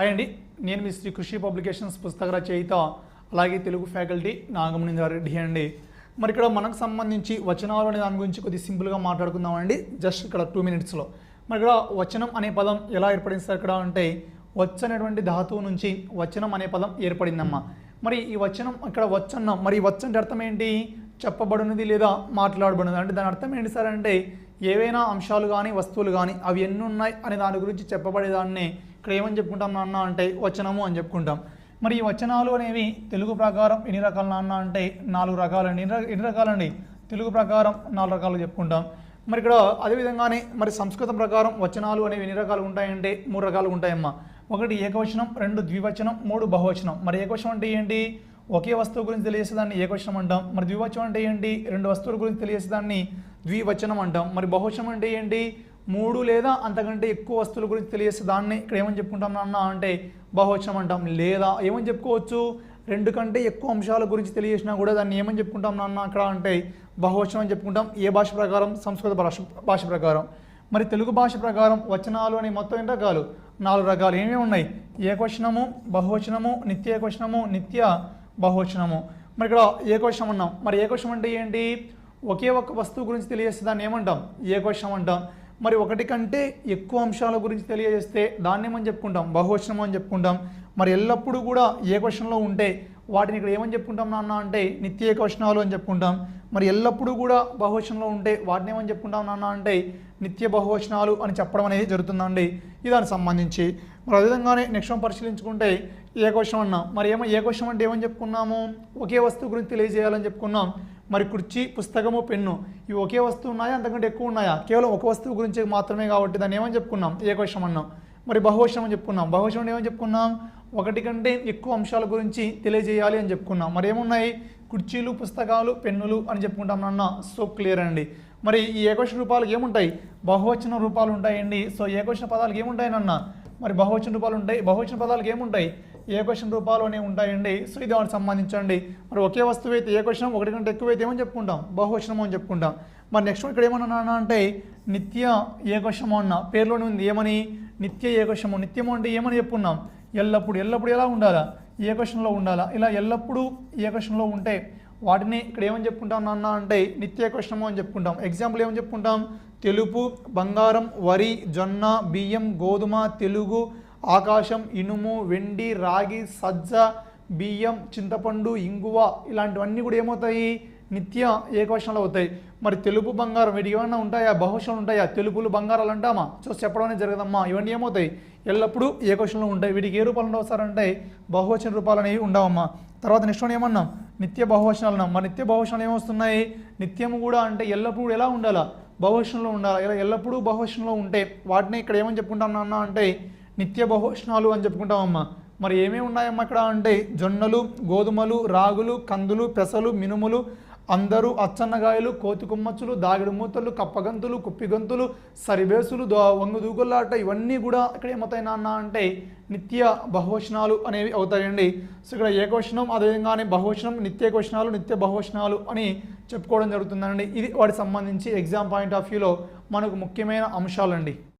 Hi అండి. నేను మీ శ్రీ కృషి పబ్లికేషన్స్ పుస్తక రచయిత అలాగే తెలుగు ఫ్యాకల్టీ నాగమణిందారెడ్డి అండి. మరి ఇక్కడ మనకు సంబంధించి వచనాలు అనే దాని గురించి కొద్దిగా సింపుల్గా మాట్లాడుకుందామండి జస్ట్ ఇక్కడ టూ మినిట్స్లో మరి ఇక్కడ వచనం అనే పదం ఎలా ఏర్పడింది సార్ ఇక్కడ అంటే వచ్చనేటువంటి ధాతువు నుంచి వచనం అనే పదం ఏర్పడిందమ్మా. మరి ఈ వచనం ఇక్కడ వచ్చన్నాం మరి ఈ వచ్చంటే అర్థం ఏంటి? చెప్పబడినది లేదా మాట్లాడబడినది? అంటే దాని అర్థం ఏంటి సార్ అంటే ఏవైనా అంశాలు కానీ వస్తువులు కానీ అవి ఎన్ని ఉన్నాయి అనే దాని గురించి చెప్పబడేదాన్ని ఇక్కడ ఏమని చెప్పుకుంటాం నాన్న అంటే వచనము అని చెప్పుకుంటాం. మరి ఈ వచనాలు అనేవి తెలుగు ప్రకారం ఎన్ని రకాలు నాన్న అంటే నాలుగు రకాలండి. ఎన్ని ఎన్ని రకాలండి? తెలుగు ప్రకారం నాలుగు రకాలు చెప్పుకుంటాం. మరి ఇక్కడ అదేవిధంగానే మరి సంస్కృతం ప్రకారం వచనాలు అనేవి ఎన్ని రకాలు ఉంటాయంటే మూడు రకాలు ఉంటాయమ్మా. ఒకటి ఏకవచనం రెండు ద్వివచనం మూడు బహువచనం. మరి ఏకవచనం అంటే ఏంటి? ఒకే వస్తువు గురించి తెలియజేసేదాన్ని ఏకవచనం అంటాం. మరి ద్వివచనం అంటే ఏంటి? రెండు వస్తువుల గురించి తెలియజేసేదాన్ని ద్వివచనం అంటాం. మరి బహుశం అంటే ఏంటి? మూడు లేదా అంతకంటే ఎక్కువ వస్తువుల గురించి తెలియజేస్తే దాన్ని ఇక్కడ ఏమని చెప్పుకుంటాం నాన్న అంటే బహువచనం అంటాం. లేదా ఏమని చెప్పుకోవచ్చు? రెండు కంటే ఎక్కువ అంశాల గురించి తెలియజేసినా కూడా దాన్ని ఏమని చెప్పుకుంటాం నాన్న అక్కడ అంటే బహువచనం అని చెప్పుకుంటాం. ఏ భాష ప్రకారం? సంస్కృత భాష భాష ప్రకారం. మరి తెలుగు భాష ప్రకారం వచనాలు అనే మొత్తం ఎన్ని రకాలు? నాలుగు రకాలు. ఏమేమి ఉన్నాయి? ఏకవచనము బహువచనము నిత్య ఏకవచనము నిత్య బహువచనము. మరి ఇక్కడ ఏకవచనం అన్నాం. మరి ఏకవచనం అంటే ఏంటి? ఒకే ఒక్క వస్తువు గురించి తెలియజేస్తే దాన్ని ఏమంటాం? ఏకవచనం అంటాం. మరి ఒకటి కంటే ఎక్కువ అంశాల గురించి తెలియజేస్తే దాన్ని ఏమని చెప్పుకుంటాం? బహువచనం అని చెప్పుకుంటాం. మరి ఎల్లప్పుడూ కూడా ఏకవచనంలో ఉంటే వాటిని ఇక్కడ ఏమని చెప్పుకుంటాం నాన్న అంటే నిత్య ఏకవచనాలు అని చెప్పుకుంటాం. మరి ఎల్లప్పుడూ కూడా బహువచనంలో ఉంటే వాటిని ఏమని చెప్పుకుంటాం నాన్న అంటే నిత్య బహువచనాలు అని చెప్పడం అనేది జరుగుతుందండి. ఇది దానికి సంబంధించి. మరి అదేవిధంగానే నెక్స్ట్ పరిశీలించుకుంటే ఏకవచనం అన్నాం. మరి ఏమో ఏకవచనం అంటే ఏమని చెప్పుకున్నాము? ఒకే వస్తువు గురించి తెలియజేయాలని చెప్పుకున్నాం. మరి కుర్చీ పుస్తకము పెన్ను ఇవి ఒకే వస్తువు ఉన్నాయా? అంతకంటే ఎక్కువ ఉన్నాయా? కేవలం ఒక వస్తువు గురించి మాత్రమే కాబట్టి దాన్ని ఏమని చెప్పుకున్నాం? ఏకవశం అన్నాం. మరి బహువశం అని చెప్పుకున్నాం. బహువశం ఏమని చెప్పుకున్నాం? ఒకటి కంటే ఎక్కువ అంశాల గురించి తెలియజేయాలి అని చెప్పుకున్నాం. మరి ఏమున్నాయి? కుర్చీలు పుస్తకాలు పెన్నులు అని చెప్పుకుంటాం నాన్న. సో క్లియర్ అండి. మరి ఈ ఏకవచన రూపాలు ఏముంటాయి? బహువచన రూపాలు ఉంటాయండి. సో ఏకవచన పదాలకు ఏముంటాయి నాన్న? మరి బహువచన రూపాలు ఉంటాయి? బహువచన పదాలకు ఏముంటాయి? ఏ క్వశ్చన్ రూపాల్లోనే ఉంటాయండి? సో ఇది దానికి సంబంధించండి. మరి ఒకే వస్తువు అయితే ఏ ఏకవచనం ఒకటి కంటే ఎక్కువ అయితే ఏమని చెప్పుకుంటాం? బహువచనం అని చెప్పుకుంటాం. మరి నెక్స్ట్ ఇక్కడ ఏమన్నా అంటే నిత్య ఏకవచనము అన్న పేరులోనే ఉంది. ఏమని? నిత్య ఏకవచనము నిత్యము అంటే ఏమని చెప్పుకున్నాం? ఎల్లప్పుడు. ఎల్లప్పుడు ఎలా ఉండాలా? ఏకవచనంలో ఉండాలా? ఇలా ఎల్లప్పుడూ ఏకవచనంలో ఉంటే వాటిని ఇక్కడ ఏమని చెప్పుకుంటాం నాన్న అంటే నిత్య ఏకవచనము అని చెప్పుకుంటాం. ఎగ్జాంపుల్ ఏమని చెప్పుకుంటాం? తెలుపు బంగారం వరి జొన్న బియ్యం గోధుమ తెలుగు ఆకాశం ఇనుము వెండి రాగి సజ్జ బియ్యం చింతపండు ఇంగువ ఇలాంటివన్నీ కూడా ఏమవుతాయి? నిత్య ఏకవచనాలు అవుతాయి. మరి తెలుపు బంగారం వీటికి ఏమన్నా ఉంటాయా? బహుశలు ఉంటాయా? తెలుపులు బంగారాలు అంటామా? సో చెప్పడమనే జరగదమ్మా. ఇవన్నీ ఏమవుతాయి? ఎల్లప్పుడూ ఏకవచనంలో ఉంటాయి. వీటికి ఏ రూపాలు ఉండవసారంటే బహువచన రూపాలు అనేవి ఉండవమ్మా. తర్వాత నెక్స్ట్ వన్ ఏమన్నాం? నిత్య బహువచనాలు అన్నాం. మరి నిత్య బహువచనాలు ఏమొస్తున్నాయి? నిత్యము కూడా అంటే ఎల్లప్పుడూ ఎలా ఉండాలా? బహువచనంలో ఉండాలి? ఇలా ఎల్లప్పుడూ బహువచనంలో ఉంటే వాటిని ఇక్కడ ఏమని చెప్పుకుంటాం అన్నా అంటే నిత్య బహువచనాలు అని చెప్పుకుంటామమ్మా. మరి ఏమేమి ఉన్నాయమ్మా ఇక్కడ అంటే జొన్నలు గోధుమలు రాగులు కందులు పెసలు మినుములు అందరూ అచ్చన్నగాయలు కోతికుమ్మచ్చులు దాగిడి మూతలు కప్పగంతులు కుప్పిగంతులు సరిబేసులు దో వంగు దూకుల్లాట ఇవన్నీ కూడా ఇక్కడ ఏమవుతాయి నాన్న అంటే నిత్య బహువచనాలు అనేవి అవుతాయండి. సో ఇక్కడ ఏకవచనం అదేవిధంగానే బహువచనం నిత్య ఏకవచనాలు నిత్య బహువచనాలు అని చెప్పుకోవడం జరుగుతుందండి. ఇది వాటికి సంబంధించి ఎగ్జామ్ పాయింట్ ఆఫ్ వ్యూలో మనకు ముఖ్యమైన అంశాలండి.